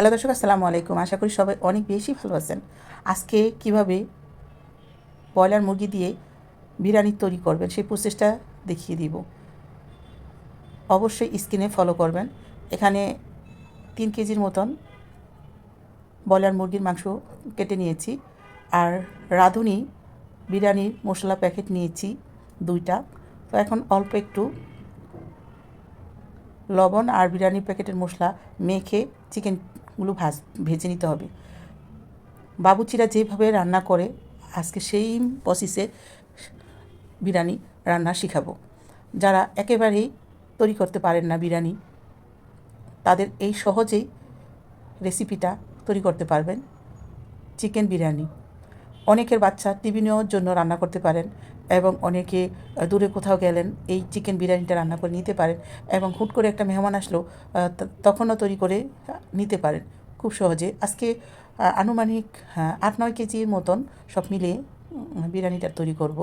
Hello দর্শক, আসসালামু আলাইকুম। আশা করি সবাই অনেক বেশি ভালো আছেন। আজকে কীভাবে ব্রয়লার মুরগি দিয়ে বিরিয়ানি তৈরি করবেন, সেই প্রসেসটা দেখিয়ে দিব। অবশ্যই স্ক্রিনে ফলো করবেন। এখানে তিন কেজির মতন ব্রয়লার মুরগির মাংস কেটে নিয়েছি। আর রাঁধুনি বিরিয়ানির মশলা প্যাকেট নিয়েছি, দুইটা। তো এখন অল্প একটু লবণ আর বিরিয়ানি প্যাকেটের মশলা মেখে চিকেনগুলো ভাজ, ভেজে নিতে হবে। বাবুচিরা যেভাবে রান্না করে, আজকে সেই প্রসেসে বিরিয়ানি রান্না শিখাবো। যারা একেবারেই তৈরি করতে পারেন না বিরিয়ানি, তাদের এই সহজেই রেসিপিটা তৈরি করতে পারবেন। চিকেন বিরিয়ানি। অনেকের বাচ্চা টিফিনের জন্য রান্না করতে পারেন। এবং অনেকে দূরে কোথাও গেলেন, এই চিকেন বিরিয়ানিটা রান্না করে নিতে পারেন এবং হুট করে একটা মেহমান আসলো তখনও তৈরি করে নিতে পারেন। খুব সহজে। আজকে আনুমানিক আট নয় কেজির মতন সব মিলিয়ে বিরিয়ানিটা তৈরি করব।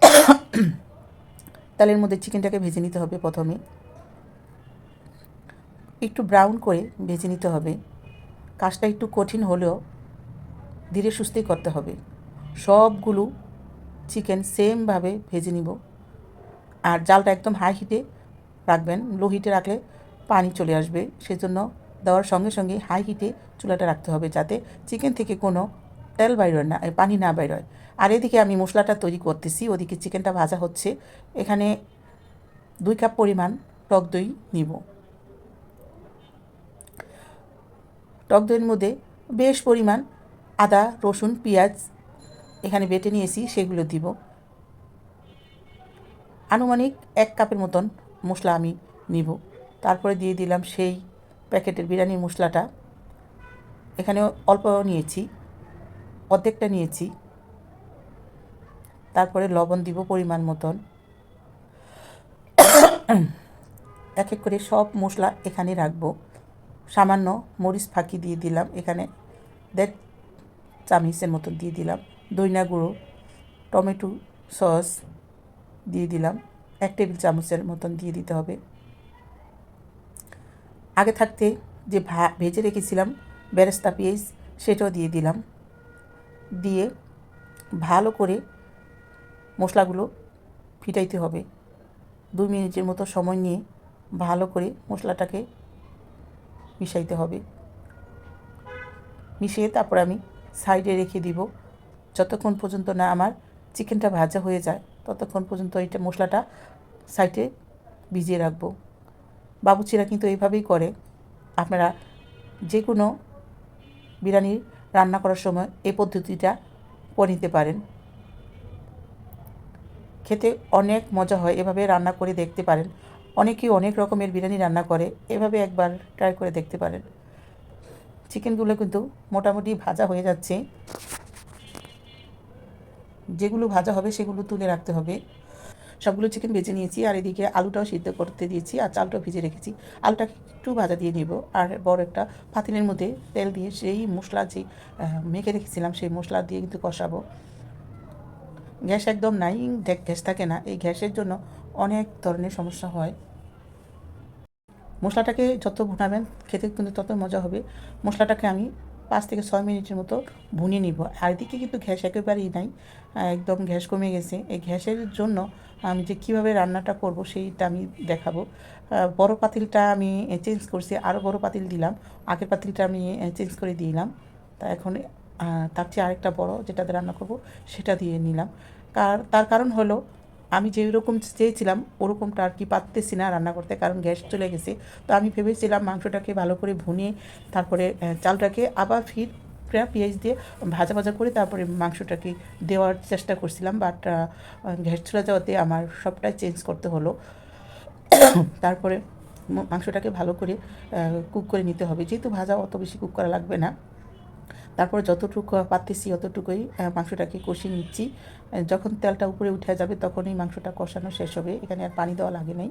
তালের মধ্যে চিকেনটাকে ভেজে নিতে হবে প্রথমে। একটু ব্রাউন করে ভেজে নিতে হবে। কাজটা একটু কঠিন হলেও ধীরে সুস্থেই করতে হবে। সবগুলো চিকেন সেমভাবে ভেজে নিব। আর জালটা একদম হাই হিটে রাখবেন। লো হিটে রাখলে পানি চলে আসবে। সেজন্য দেওয়ার সঙ্গে সঙ্গে হাই হিটে চুলাটা রাখতে হবে যাতে চিকেন থেকে কোনো তেল বাইর হয় না পানি না বাইর হয়। আর এদিকে আমি মশলাটা তৈরি করতেছি। ওদিকে চিকেনটা ভাজা হচ্ছে। এখানে দুই কাপ পরিমাণ টক দই নিব। টক দইয়ের মধ্যে বেশ পরিমাণ আদা, রসুন, পেঁয়াজ এখানে বেটে নিয়েছি, সেগুলো দিব। আনুমানিক এক কাপের মতন মশলা আমি নিব। তারপরে দিয়ে দিলাম সেই প্যাকেটের বিরিয়ানির মশলাটা। এখানে অল্প নিয়েছি, অর্ধেকটা নিয়েছি। তারপরে লবণ দিব পরিমাণ মতন। এক এক করে সব মশলা এখানে রাখব। সামান্য মরিচ ফাঁকি দিয়ে দিলাম এখানে। দেড় চামচের মতন দিয়ে দিলাম। দইনা গুঁড়ো, টমেটো সস দিয়ে দিলাম। এক টেবিল চামচের মতন দিয়ে দিতে হবে। আগে থাকতে যে ভা, ভেজে রেখেছিলাম বেরেস্তা পেঁয়াজ, সেটাও দিয়ে দিলাম। দিয়ে ভালো করে মশলাগুলো ফিটাইতে হবে। দুই মিনিটের মতো সময় নিয়ে ভালো করে মশলাটাকে মিশাইতে হবে। মিশিয়ে তারপর আমি সাইডে রেখে দিব। যতক্ষণ পর্যন্ত না আমার চিকেনটা ভাজা হয়ে যায়, ততক্ষণ পর্যন্ত এইটা মশলাটা সাইডে ভিজিয়ে রাখব। বাবুচিরা কিন্তু এইভাবেই করে। আপনারা যে কোনো বিরিয়ানি রান্না করার সময় এই পদ্ধতিটা করে নিতে পারেন। খেতে অনেক মজা হয়, এভাবে রান্না করে দেখতে পারেন। অনেকেই অনেক রকমের বিরিয়ানি রান্না করে, এভাবে একবার ট্রাই করে দেখতে পারেন। চিকেনগুলো কিন্তু মোটামুটি ভাজা হয়ে যাচ্ছে। যেগুলো ভাজা হবে সেগুলো তুলে রাখতে হবে। সবগুলো চিকেন ভেজে নিয়েছি আর এদিকে আলুটাও সিদ্ধ করতে দিয়েছি আর চালটাও ভিজে রেখেছি। আলুটা একটু ভাজা দিয়ে নিব আর বড় একটা পাতিলের মধ্যে তেল দিয়ে সেই মশলা যে মেখে রেখেছিলাম সেই মশলা দিয়ে কিন্তু কষাবো। গ্যাস একদম নাই গ্যাস থাকে না। এই গ্যাসের জন্য অনেক ধরনের সমস্যা হয়। মশলাটাকে যত ভুনাবেন খেতে কিন্তু তত মজা হবে। মশলাটাকে আমি পাঁচ থেকে ছয় মিনিটের মতো ভুনিয়ে নিব। আর এদিকে কিন্তু গ্যাস একেবারেই নাই, একদম গ্যাস কমে গেছে। এই গ্যাসের জন্য আমি যে কীভাবে রান্নাটা করব সেইটা আমি দেখাবো। বড় পাতিলটা আমি চেঞ্জ করছি আরও বড় পাতিল দিলাম। আগের পাতিলটা আমি চেঞ্জ করে দিলাম। তা এখন তার চেয়ে আরেকটা বড় যেটাতে রান্না করব সেটা দিয়ে নিলাম। কার, তার কারণ হলো আমি যেই রকম চেয়েছিলাম, ওরকমটা আর কি পারতেছি না রান্না করতে, কারণ গ্যাস চলে গেছে। তো আমি ভেবেছিলাম মাংসটাকে ভালো করে ভুনে, তারপরে চালটাকে আবার ফির প্রায় পেঁয়াজ দিয়ে ভাজা ভাজা করে তারপরে মাংসটাকে দেওয়ার চেষ্টা করছিলাম বাট গ্যাস চলে যাওয়াতে আমার সবটাই চেঞ্জ করতে হলো। তারপরে, মাংসটাকে ভালো করে কুক করে নিতে হবে। যেহেতু ভাজা অত বেশি কুক করা লাগবে না। তারপরে যতটুকু পারতেছি অতটুকুই মাংসটাকে কষিয়ে নিচ্ছি। যখন তেলটা উপরে উঠে যাবে তখনই মাংসটা কষানো শেষ হবে। এখানে আর পানি দেওয়া লাগে নাই।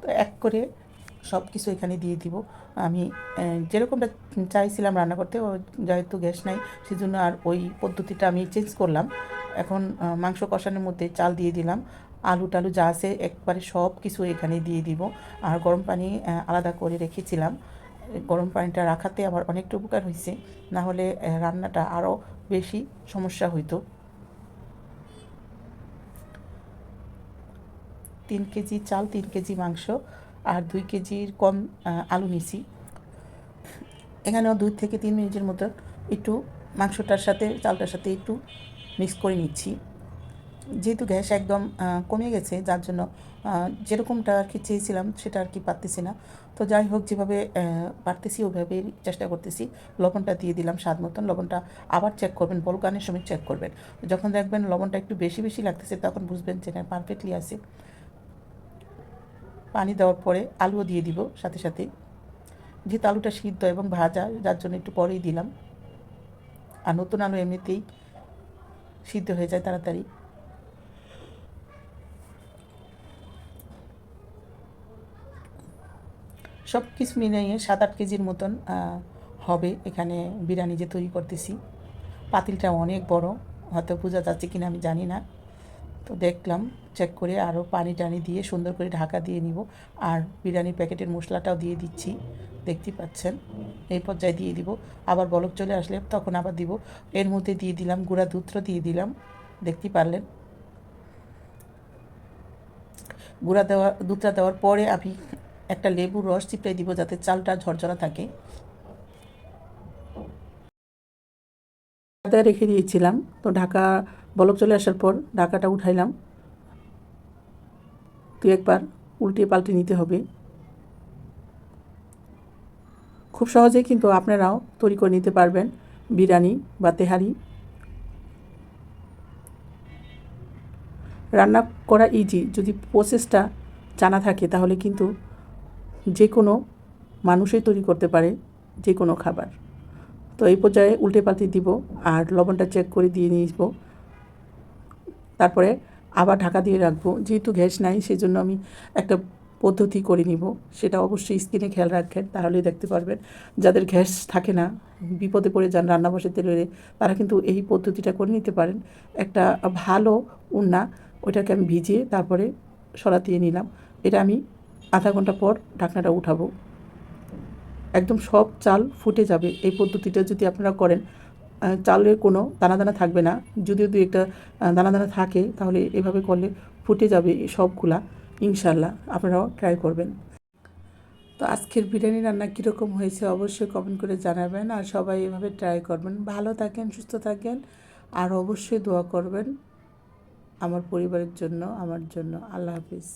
তো এক করে সব কিছু এখানে দিয়ে দিব। আমি যেরকমটা চাইছিলাম রান্না করতে যেহেতু গ্যাস নাই, সেজন্য আর ওই পদ্ধতিটা আমি চেঞ্জ করলাম। এখন মাংস কষানোর মধ্যে চাল দিয়ে দিলাম। আলু টালু যা আছে একবারে সব কিছু এখানে দিয়ে দিব। আর গরম পানি আলাদা করে রেখেছিলাম। গরম পানিটা রাখাতে আমার অনেকটা উপকার হয়েছে না হলে রান্নাটা আরও বেশি সমস্যা হইতো। তিন কেজি চাল, তিন কেজি মাংস আর দুই কেজির কম আলু নিছি। এখানেও দুই থেকে তিন মিনিটের মতো একটু মাংসটার সাথে, চালটার সাথে একটু মিক্স করে নিচ্ছি। যেহেতু গ্যাস একদম কমে গেছে, যার জন্য যেরকমটা আর কি চেয়েছিলাম, সেটা আর কি পারতেছি না। তো যাই হোক, যেভাবে পারতেছি, ওইভাবেই চেষ্টা করতেছি। লবণটা দিয়ে দিলাম স্বাদ মতন, লবণটা আবার চেক করবেন বলকানের সময় চেক করবেন। যখন দেখবেন লবণটা একটু বেশি বেশি লাগতেছে, তখন বুঝবেন যে না পারফেক্টলি আছে। পানি দেওয়ার পরে আলুও দিয়ে দিব সাথে সাথে। যেহেতু আলুটা সিদ্ধ এবং ভাজা, যার জন্য একটু পরেই দিলাম। আর নতুন আলু এমনিতেই সিদ্ধ হয়ে যায় তাড়াতাড়ি। সব কিছু মিলিয়ে সাত আট কেজির মতন হবে এখানে বিরিয়ানি যে তৈরি করতেছি। পাতিলটা অনেক বড়, হয়তো বোঝা যাচ্ছে কিনা আমি জানি না। তো দেখলাম চেক করে আরও পানি টানি দিয়ে সুন্দর করে ঢাকা দিয়ে নিব। আর বিরিয়ানির প্যাকেটের মশলাটাও দিয়ে দিচ্ছি, দেখতে পাচ্ছেন? এই পর্যায়ে দিয়ে দিব। আবার বলক চলে আসলে তখন আবার দিব। এর মধ্যে দিয়ে দিলাম গুঁড়া দুধটা, দিয়ে দিলাম। দেখতে পারলেন? গুঁড়া দেওয়া, দুধটা দেওয়ার পরে আমি একটা লেবুর রস চিপড়ে দিব যাতে চালটা ঝরঝরা থাকে। ঢাকা রেখে দিয়েছিলাম। তো ঢাকা বলক চলে আসার পর ঢাকাটা উঠাইলাম। তুই একবার উল্টে পাল্টে নিতে হবে। খুব সহজেই কিন্তু আপনারাও তৈরি করে নিতে পারবেন বিরিয়ানি বা তেহারি। রান্না করা ইজি যদি প্রসেসটা জানা থাকে তাহলে কিন্তু যে কোনো মানুষই তৈরি করতে পারে যে কোনো খাবার। তো এই পর্যায়ে উল্টে পাল্টে দিব আর লবণটা চেক করে দিয়ে নিব। তারপরে আবার ঢাকা দিয়ে রাখব। যেহেতু গ্যাস নাই, সেজন্য আমি একটা পদ্ধতি করে নিব। সেটা অবশ্যই স্কিনে খেয়াল রাখবেন তাহলেই দেখতে পারবেন। যাদের গ্যাস থাকে না, বিপদে পড়ে যান, রান্না বসাতে রয়ে তারা কিন্তু এই পদ্ধতিটা করে নিতে পারেন। একটা ভালো উন্না, ওইটাকে আমি ভিজিয়ে তারপরে সরা দিয়ে নিলাম। এটা আমি আধা ঘণ্টা পর ঢাকনাটা উঠাবো। একদম সব চাল ফুটে যাবে এই পদ্ধতিটা যদি আপনারা করেন চালের কোনো দানা দানা থাকবে না। যদিও দু একটা দানা দানা থাকে তাহলে এভাবে করলে ফুটে যাবে সবগুলা ইনশাল্লাহ আপনারাও ট্রাই করবেন। তো আজকের বিরিয়ানি রান্না কীরকম হয়েছে অবশ্যই কমেন্ট করে জানাবেন আর সবাই এভাবে ট্রাই করবেন। ভালো থাকেন, সুস্থ থাকেন আর অবশ্যই দোয়া করবেন আমার পরিবারের জন্য, আমার জন্য। আল্লাহ হাফিজ।